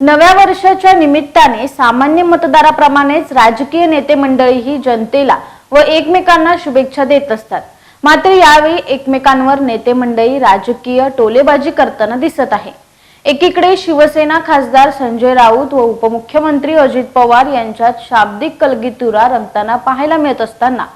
नव्या वर्षाच्या निमित्ताने सामान्य मतदाराप्रमाणेच राजकीय नेते मंडळीही जनतेला व एकमेकांना शुभेच्छा देत असतात. मात्र यावेळी एकमेकांवर नेते मंडळी राजकीय टोलेबाजी करताना दिसत आहे. एकीकडे शिवसेना खासदार संजय राऊत व उपमुख्यमंत्री अजित पवार यांच्यात शाब्दिक कलगीतुरा रंगताना पाहायला मिळत असताना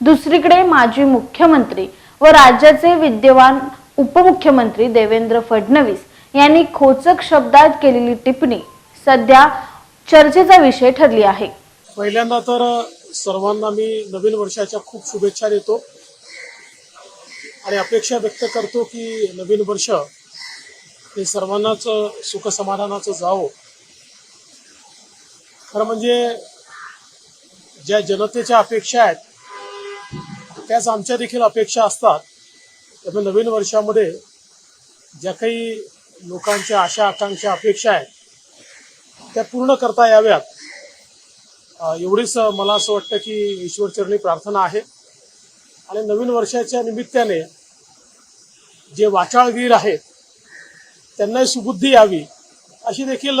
दुसरीकडे माजी मुख्यमंत्री व राज्याचे विद्यमान उपमुख्यमंत्री देवेंद्र फडणवीस यांनी खोचक शब्दात केलेली टिप्पणी सध्या चर्चेचा विषय ठरली आहे. पहिल्यांदा तर सर्वांना मी नवीन वर्षाच्या खूप शुभेच्छा देतो. आणि अपेक्षा व्यक्त करतो की नवीन वर्ष हे सर्वांनाच सुखसमाधानाचं जावो. खरं म्हणजे ज्या जनतेच्या अपेक्षा आहेत त्याच आमच्या देखील अपेक्षा असतात. त्यामुळे नवीन वर्षामध्ये ज्या काही लोकांच्या आशा आकांक्षा अपेक्षा आहेत त्या पूर्ण करता याव्यात. एवढीच मला असं वाटतं की ईश्वरचरणी प्रार्थना आहे. आणि नवीन वर्षाच्या निमित्ताने जे वाचाळवीर आहेत त्यांनाही सुबुद्धी यावी अशी देखील